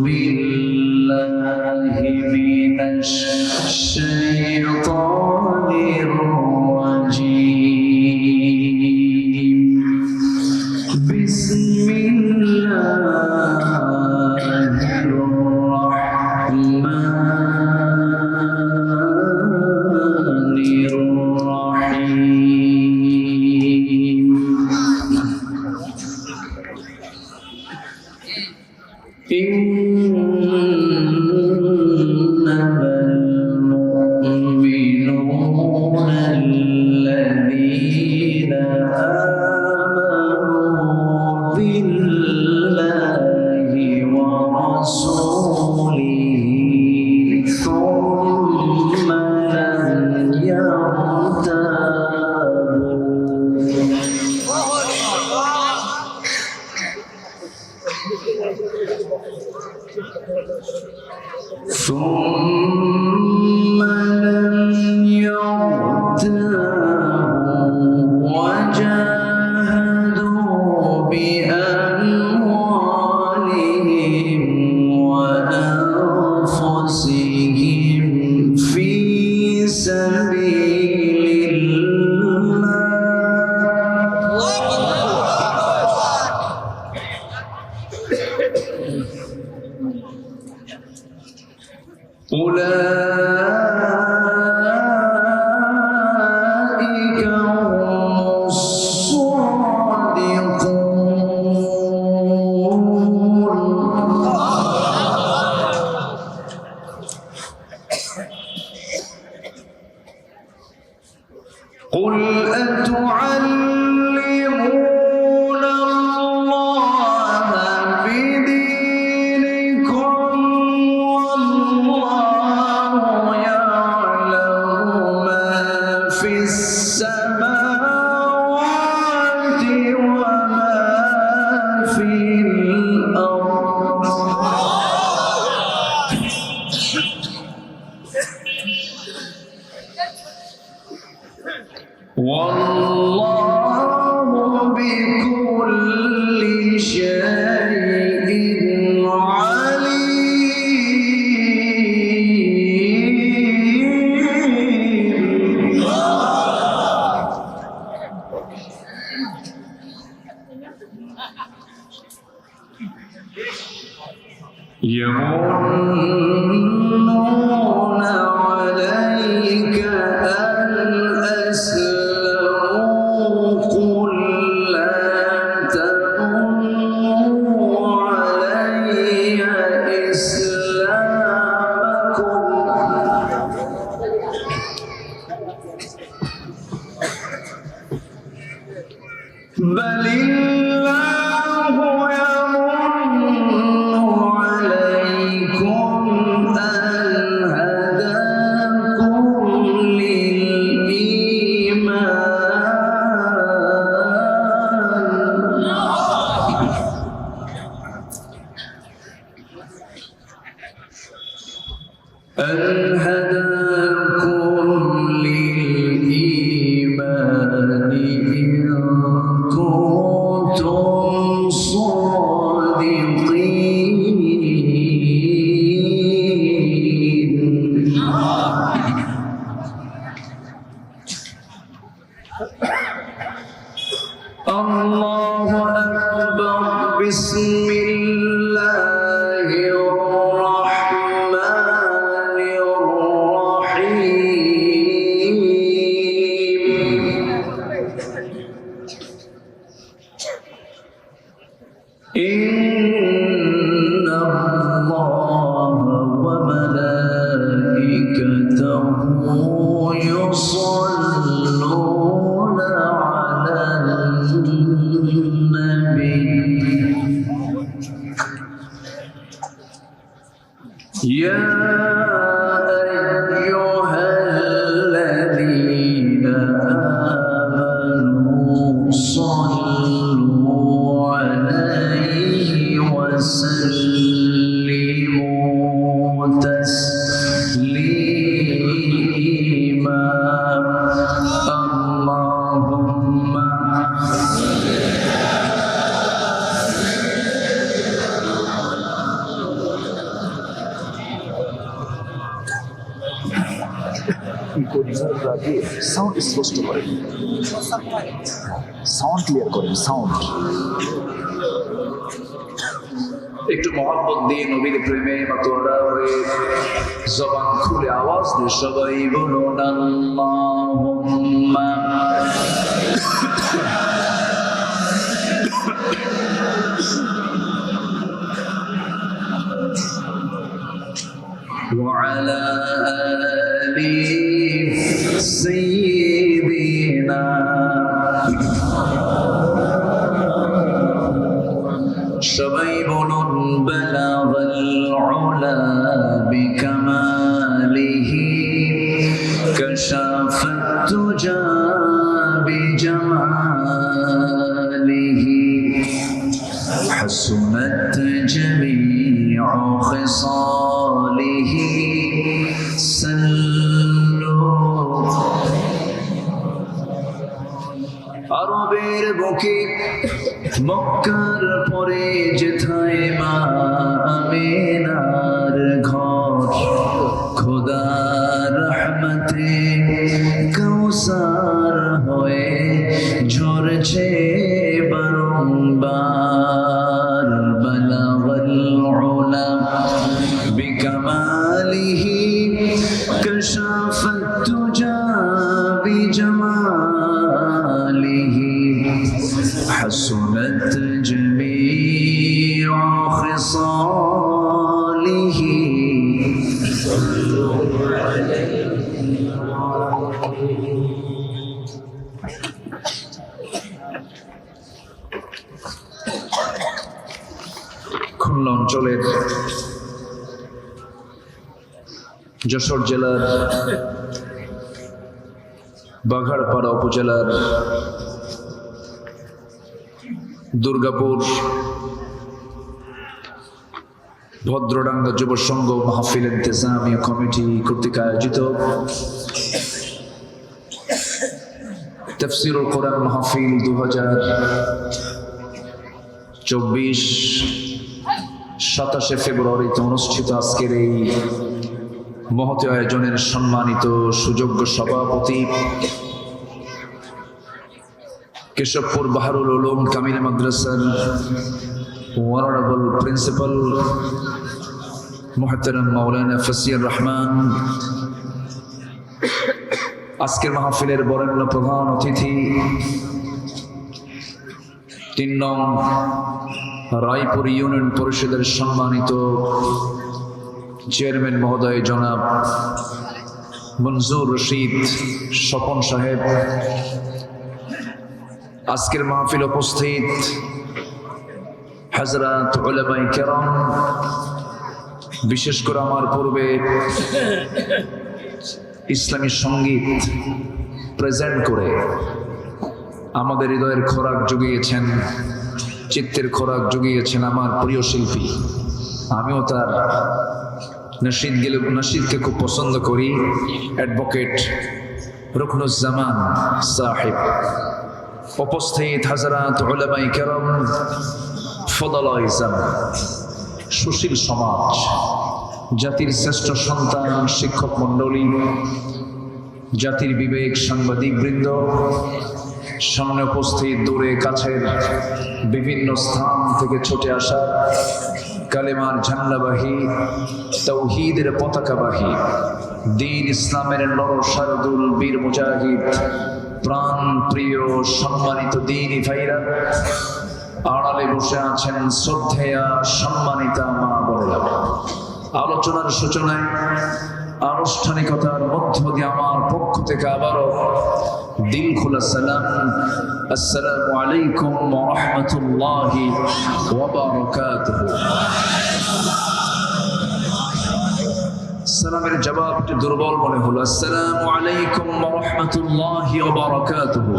be Amen. قل والله بكل شيء أن إن sound স্পষ্ট করেন sound clear করেন সাউন্ড একটু মহব্বত দিয়ে নবীর প্রেমে মাতোয়ারা হয়ে জবান খুলে আওয়াজ দিয়ে সবাই বলুন আল্লাহুম্মা وعلى آل سيدنا وآله. حسنت جميع خصاله. سلوا عربير بكي مكان Krishna যশোর জেলার বাঘারপাড়া উপজেলার দুর্গাপুর ভদ্রডাঙ্গা যুব সংঘ মাহফিল ইন্তেজামিয়া কমিটি কর্তৃক আয়োজিত তফসিরুল কোরআন মাহফিল দু হাজার চব্বিশ সাতাশে ফেব্রুয়ারিতে অনুষ্ঠিত আজকের এই মহতি আয়োজনের সম্মানিত সুযোগ্য সভাপতি কেশবপুর বাহারুল উলুম কামিল মাদ্রাসার ওয়ারাবল প্রিন্সিপাল মোহতারাম মাওলানা ফসিয়ার রহমান আজকের মাহফিলের বরেণ্য প্রধান অতিথি, তিন নং রায়পুর ইউনিয়ন পরিষদের সম্মানিত চেয়ারম্যান মহোদয় জনাব মনজুর রশিদ স্বপন সাহেব। আজকের মাহফিল উপস্থিত হাজরাত উলামাই কেরাম। বিশেষ করে আমার পূর্বে ইসলামী সংগীত প্রেজেন্ট করে আমাদের হৃদয়ের খোরাক জুগিয়েছেন, চিত্তের খোরাক জুগিয়েছেন আমার প্রিয় শিল্পী। আমিও তার নসিদ গেলে, নসিদকে খুব পছন্দ করি। অ্যাডভোকেট রুকনুজ্জামান সাহেব। উপস্থিত হাজারাত উলামাই কেরম ফদলা ইসলাম সুশীল সমাজ, জাতির শ্রেষ্ঠ সন্তান, শিক্ষক মণ্ডলী, জাতির বিবেক সাংবাদিক বৃন্দ সামনে উপস্থিত দূরে কাছের বিভিন্ন স্থান থেকে ছুটে আসা কালেমার ঝান্ডাবাহী তৌহিদের পতাকাবাহী দিন ইসলামের নর শারদুল বীর মুজাহিদ প্রাণ প্রিয় সম্মানিত দিনী ভাইরা, আড়ালে বসে আছেন শ্রদ্ধেয়া সম্মানিতা মা বলেরা আলোচনার সূচনায়, আনুষ্ঠানিকতার মধ্য দিয়ে আমার পক্ষ থেকে আবারও দিল খোলা সালাম। আসসালামু আলাইকুম রাহমাতুল্লাহি ওয়া সালামের জবাব একটু দুর্বল মনে হলো। আসসালামু আলাইকুম রাহমাতুল্লাহি ওয়া বারাকাতুহু।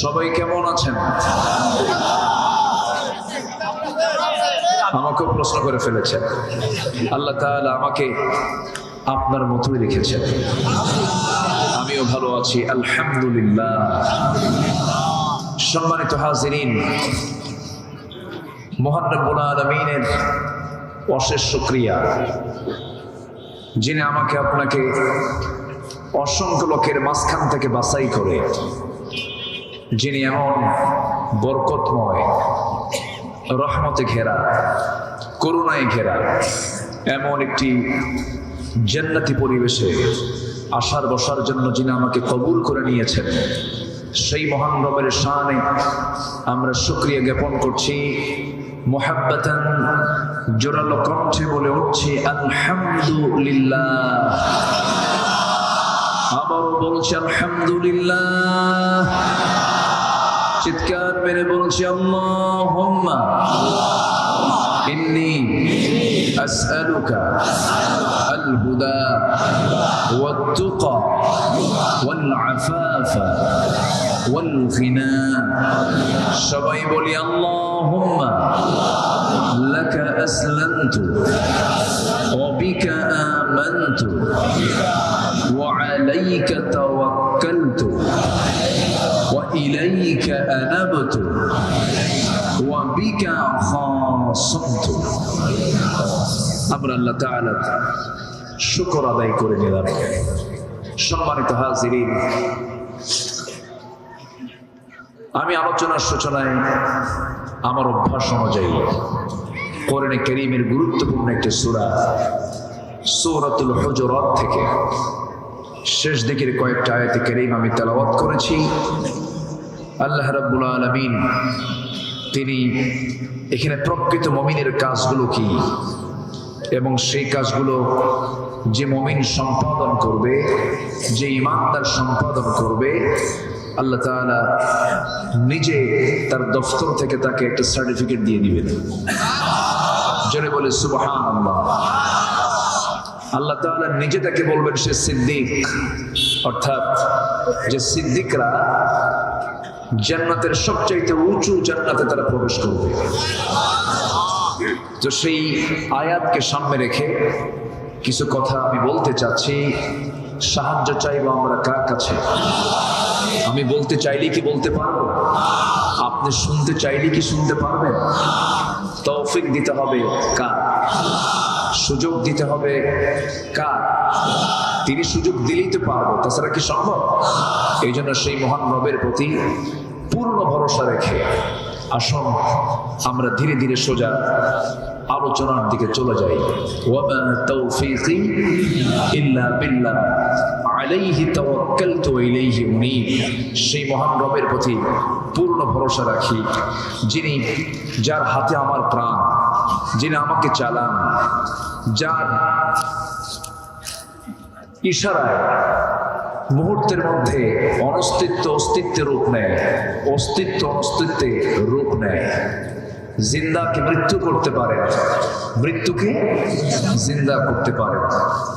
সবাই কেমন আছেন? আমাকেও প্রশ্ন করে ফেলেছেন। আল্লাহ তাআলা আমাকে আপনার মতোই রেখেছেন। আমিও ভালো আছি, আলহামদুলিল্লাহ। সম্মানিত হাজিরিন, মহান রব্বুল আলমিনের অশেষ শুক্রিয়া। যিনি আমাকে আপনাকে অসংখ্য লোকের মাঝখান থেকে বাছাই করে, যিনি এমন বরকতময়, রহমতে ঘেরা, করুণায় ঘেরা, এমন একটি জান্নাতি পরিবেশে আসার বসার জন্য যিনি আমাকে কবুল করে নিয়েছেন, সেই মহান রবের শানে আমরা শুক্রিয়া জ্ঞাপন করছি। মোহাব্বতান জোরালো কণ্ঠে বলে উঠছি আলহামদুলিল্লাহ আবারও বলছি আলহামদুলিল্লাহ চিৎকার মেরে বলছি আল্লাহুম্মা ইন্নী আসআলুকা الهدى والتقى والعفاف والغنى সবাই বলি আল্লাহুম্মা لك أسلمت وبك آمنت وعليك توكلت وإليك أنبت وبك خاصمت আমরা আল্লাহ তাআলা শুকর আদায় করে নিলাম সম্মানিত হাজিরিন আমি আলোচনার সূচনায় আমার অভ্যাস অনুযায়ী কোরআনে করিমের গুরুত্বপূর্ণ একটি সূরা, সূরাতুল হুজুরাত থেকে শেষ দিকের কয়েকটা আয়াতে করিম আমি তেলাওয়াত করেছি। আল্লাহ রাব্বুল আলামিন তিনি এখানে প্রকৃত মমিনের কাজগুলো কি এবং সেই কাজগুলো যে মমিন সম্পাদন করবে, যে ইমানদার সম্পাদন করবে আল্লাহ তাআলা নিজে তার দফতর থেকে তাকে একটা সার্টিফিকেট দিয়ে দিবেন। জনে বলে আল্লাহ আল্লাহ তাআলা নিজে তাকে বলবেন সে সিদ্দিক। অর্থাৎ যে সিদ্দিকরা জান্নাতের সবচাইতে উঁচু জান্নাতে তারা প্রবেশ করবে। তো সেই আয়াতকে সামনে রেখে কিছু কথা আমি বলতে চাচ্ছি। সাহায্য চাইব আমরা কার কাছে? আমি বলতে চাইলে কি বলতে পারব? আপনি শুনতে চাইলে কি শুনতে পারবেন? তৌফিক দিতে হবে কার? সুযোগ দিতে হবে কার? তিনি সুযোগ দিলেই তো পারব, তাছাড়া কি সম্ভব? এই জন্য সেই মহান রবের প্রতি পূর্ণ ভরসা রেখে আসুন, আমরা ধীরে ধীরে সোজা আলোচনার দিকে চলে যাই সেই মহান রবের প্রতি পূর্ণ ভরসা রাখি, যিনি যার হাতে আমার প্রাণ, যিনি আমাকে চালান, যার ইশারায় মুহূর্তের মধ্যে অনস্তিত্ব অস্তিত্বের রূপ নেয়, অস্তিত্ব অনস্তিত্বে রূপ নেয়। জিন্দাকে মৃত্যু করতে পারে। মৃত্যুকে জিন্দা করতে পারে।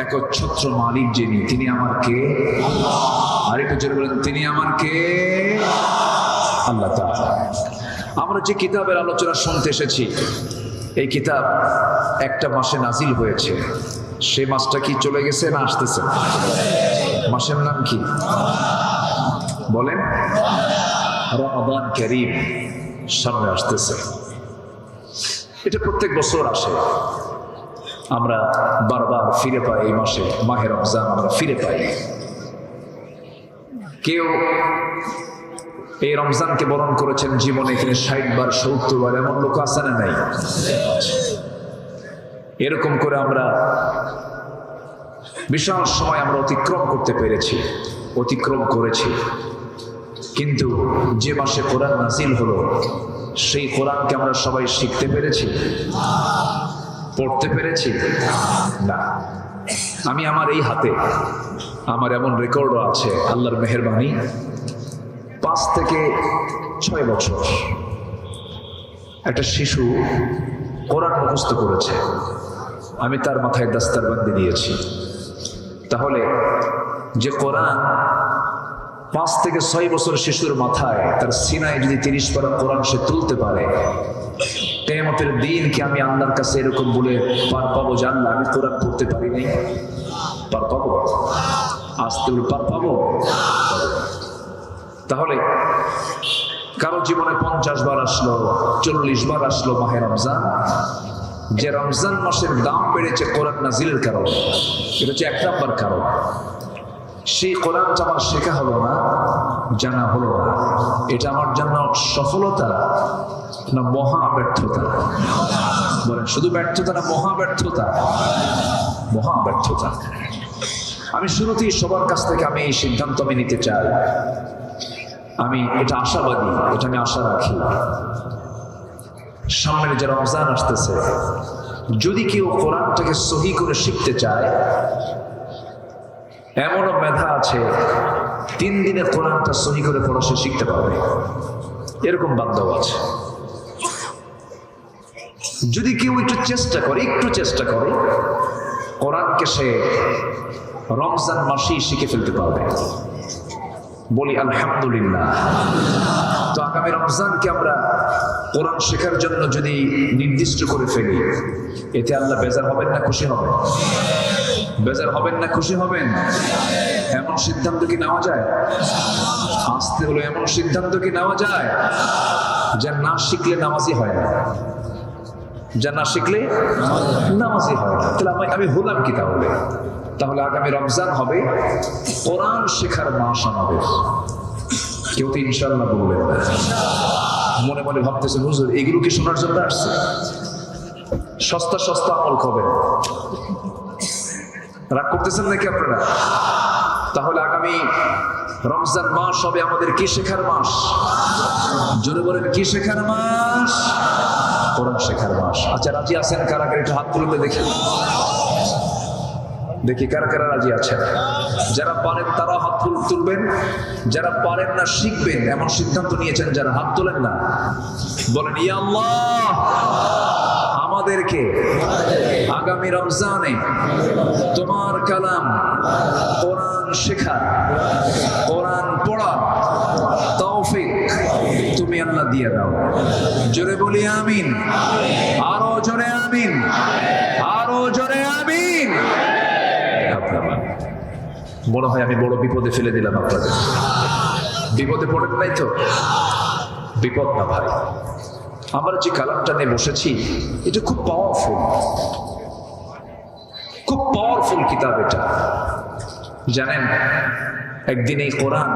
একচ্ছত্র মালিক যিনি, তিনি আমার কে? আরেকটু জোরে বলেন, তিনি আমার কে? আল্লাহ আমরা যে কিতাবের আলোচনা শুনতে এসেছি, এই কিতাব একটা মাসে নাজিল হয়েছে। সেই মাসটা কি চলে গেছে না আসতেছে? মাসের নাম কি? বলেন। রমাদান করিম সামনে আসতেছে। এটা প্রত্যেক বছর আসে। আমরা বারবার ফিরে পাই এই মাসে, মাহে রমজান আমরা ফিরে পাই। কেউ এই রমজানকে বরণ করেছেন জীবনে এখানে ষাট বার সত্তর বার এমন লোক আছে না নাই? এরকম করে আমরা বিশাল সময় আমরা অতিক্রম করতে পেরেছি, অতিক্রম করেছি। কিন্তু যে মাসে কোরআন নাজিল হলো সেই কোরআনকে আমরা সবাই শিখতে পেরেছি? পড়তে পেরেছি? না। আমি আমার এই হাতে আমার এমন রেকর্ডও আছে, আল্লাহর মেহরবানি, পাঁচ থেকে ছয় বছর। একটা শিশু কোরআন মুখস্থ করেছে। আমি তার মাথায় দাস্তারবন্দি দিয়েছি। তাহলে যে কোরআন পাঁচ থেকে ছয় বছর শিশুর মাথায়, তার সিনায় যদি তিরিশ পারা কোরআন সে তুলতে পারে কেমতের দিন কি আমি আল্লাহর কাছে এরকম বলে পার পাবো জানলা আমি কোরআন পড়তে পারি নাই? পার পাবো? আজ তুমি পার পাবো? তাহলে কারও জীবনে পঞ্চাশ বার আসলো, চল্লিশ বার আসলো মাহে রমজান। যে রমজান মাসের দাম বেড়েছে কোরআন নাজিলের কারণ, এটা হচ্ছে এক নম্বর কারণ। সেই কোরআনটা আমার শেখা হলো না, জানা হলো না। এটা আমার জন্য সফলতা না মহা ব্যর্থতা? বলেন, শুধু ব্যর্থতা না মহা ব্যর্থতা? মহা ব্যর্থতা। আমি শুরুতেই সবার কাছ থেকে আমি এই সিদ্ধান্ত আমি নিতে চাই। আমি এটা আশাবাদী, এটা আমি আশা রাখি। সামনের যে রমজান আসতেছে, যদি কেউ কোরআনটাকে সহি করে শিখতে চায় এমনও মেধা আছে, তিন দিনে কোরআনটা সহি করে পড়া সে শিখতে পারবে। এরকম বান্ধব আছে। যদি কেউ একটু চেষ্টা করে, একটু চেষ্টা করে, কোরআনকে সে রমজান মাসেই শিখে ফেলতে পারবে। বলি, আলহামদুলিল্লাহ। তো আগামী রমজানকে আমরা কোরআন শেখার জন্য যদি নির্দিষ্ট করে ফেলি, এতে আল্লাহ বেজার হবেন না, খুশি হবেন? বেজার হবেন না, খুশি হবেন? এমন সিদ্ধান্ত কি নেওয়া যায়? আসতে হলো এমন সিদ্ধান্ত কি নেওয়া যায়? যা না শিখলে নামাজি হয় না। যা না শিখলে নামাজি হয় তাহলে আমি আমি হলাম কি তাহলে? তাহলে আগামী রমজান হবে, কোরআন শেখার মাস আমাদের। কেউ তো ইনশাল্লাহ বলবেন মনে মনে ভাবতেছে, হুজুর, এগুলো কি শোনার জন্য আসছে? সস্তা সস্তা আমল খবেন রাগ করতেছেন নাকি আপনারা? তাহলে আগামী রমজান মাস হবে আমাদের কি শেখার মাস? জোরে বলেন, কি শেখার মাস? কোরআন শেখার মাস। আচ্ছা রাজি আছেন কারা? কারা একটু হাত তুলতে দেখি। দেখি কারা কারা রাজি আছেন। যারা পারেন তারা হাত তুল- তুলবেন, যারা পারেন না শিখবেন, এমন সিদ্ধান্ত নিয়েছেন যারা হাত তোলেন না। বলেন, ইয়া আল্লাহ! আমাদেরকে আগামী রমজানে তোমার কালাম কোরআন শেখা, কোরআন পড়া, তৌফিক তুমি আল্লাহ দিয়ে দাও। জোরে বলি আমিন। আরও জোরে আমিন। আরও জোরে আমিন। মনে হয়, আমি বড় বিপদে ফেলে দিলাম আপনাদের। বিপদে পড়েন নাই তো? বিপদ না ভাই। আমরা যে কালারটা নিয়ে বসেছি, এটা খুব পাওয়ারফুল খুব পাওয়ারফুল কিতাব এটা। জানেন, একদিন এই কোরআন